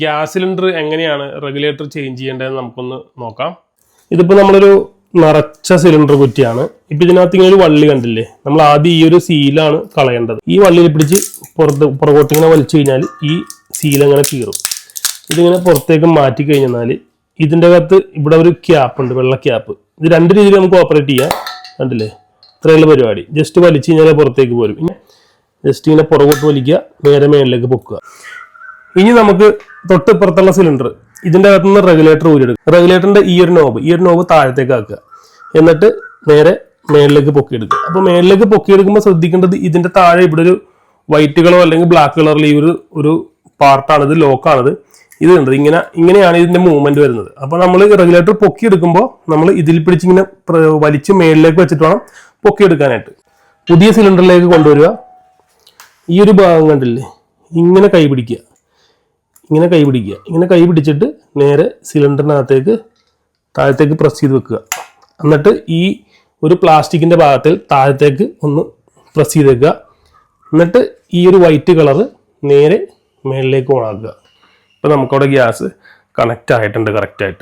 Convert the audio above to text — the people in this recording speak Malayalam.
ഗ്യാസ് സിലിണ്ടർ എങ്ങനെയാണ് റെഗുലേറ്റർ ചേഞ്ച് ചെയ്യേണ്ടതെന്ന് നമുക്കൊന്ന് നോക്കാം. ഇതിപ്പോൾ നമ്മളൊരു നിറച്ച സിലിണ്ടർ കുറ്റിയാണ്. ഇപ്പം ഇതിനകത്ത് ഇങ്ങനെ ഒരു വള്ളി കണ്ടില്ലേ? നമ്മൾ ആദ്യം ഈ ഒരു സീലാണ് കളയേണ്ടത്. ഈ വള്ളിയിൽ പിടിച്ച് പുറത്ത് പുറകോട്ട് ഇങ്ങനെ വലിച്ചു കഴിഞ്ഞാൽ ഈ സീൽ അങ്ങനെ കീറും. ഇതിങ്ങനെ പുറത്തേക്ക് മാറ്റി കഴിഞ്ഞാൽ ഇതിന്റെ അകത്ത് ഇവിടെ ഒരു ക്യാപ്പ് ഉണ്ട് വെള്ള ക്യാപ്പ്. ഇത് രണ്ട് രീതിയിൽ നമുക്ക് ഓപ്പറേറ്റ് ചെയ്യാം. കണ്ടില്ലേ? ഇത്രയുള്ള പരിപാടി. ജസ്റ്റ് വലിച്ചു കഴിഞ്ഞാൽ പുറത്തേക്ക് പോരും. ജസ്റ്റ് ഇങ്ങനെ പുറകോട്ട് വലിക്കുക നേരെ മേളിലേക്ക് പൊക്കുക. ഇനി നമുക്ക് തൊട്ടിപ്പുറത്തുള്ള സിലിണ്ടർ. ഇതിന്റെ അകത്തുനിന്ന് റെഗുലേറ്റർ ഊരിയെടുക്കുക റെഗുലേറ്ററിന്റെ ഈ ഒരു നോബ് ഈ ഒരു നോബ് താഴത്തേക്ക് ആക്കുക. എന്നിട്ട് നേരെ മേളിലേക്ക് പൊക്കിയെടുക്കുക. അപ്പോൾ മേളിലേക്ക് പൊക്കിയെടുക്കുമ്പോൾ ശ്രദ്ധിക്കേണ്ടത് ഇതിന്റെ താഴെ ഇവിടെ ഒരു വൈറ്റ് കളറോ അല്ലെങ്കിൽ ബ്ലാക്ക് കളറിൽ ഈ ഒരു ഒരു പാർട്ടാണിത് ലോക്കാണിത് ഇത് ഉണ്ട് ഇങ്ങനെ ഇങ്ങനെയാണ് ഇതിന്റെ മൂവ്മെന്റ് വരുന്നത്. അപ്പോൾ നമ്മൾ റെഗുലേറ്റർ പൊക്കിയെടുക്കുമ്പോൾ നമ്മൾ ഇതിൽ പിടിച്ചിങ്ങനെ വലിച്ച് മേളിലേക്ക് വെച്ചിട്ട് വേണം പൊക്കിയെടുക്കാനായിട്ട്. പുതിയ സിലിണ്ടറിലേക്ക് കൊണ്ടുവരിക. ഈ ഒരു ഭാഗം കണ്ടില്ലേ? ഇങ്ങനെ കൈ പിടിക്കുക. ഇങ്ങനെ കൈ പിടിക്കുക. ഇങ്ങനെ കൈ പിടിച്ചിട്ട് നേരെ സിലിണ്ടറിനകത്തേക്ക് താഴത്തേക്ക് പ്രസ് ചെയ്ത് വെക്കുക. എന്നിട്ട് ഈ ഒരു പ്ലാസ്റ്റിക്കിന്റെ ഭാഗത്തിൽ താഴത്തേക്ക് ഒന്ന് പ്രസ് ചെയ്ത് വെക്കുക. എന്നിട്ട് ഈ ഒരു വൈറ്റ് കളറ് നേരെ മേളിലേക്ക് ഓണാക്കുക ഇപ്പം നമുക്കവിടെ ഗ്യാസ് കണക്റ്റ് ആയിട്ടുണ്ട് കറക്റ്റായിട്ട്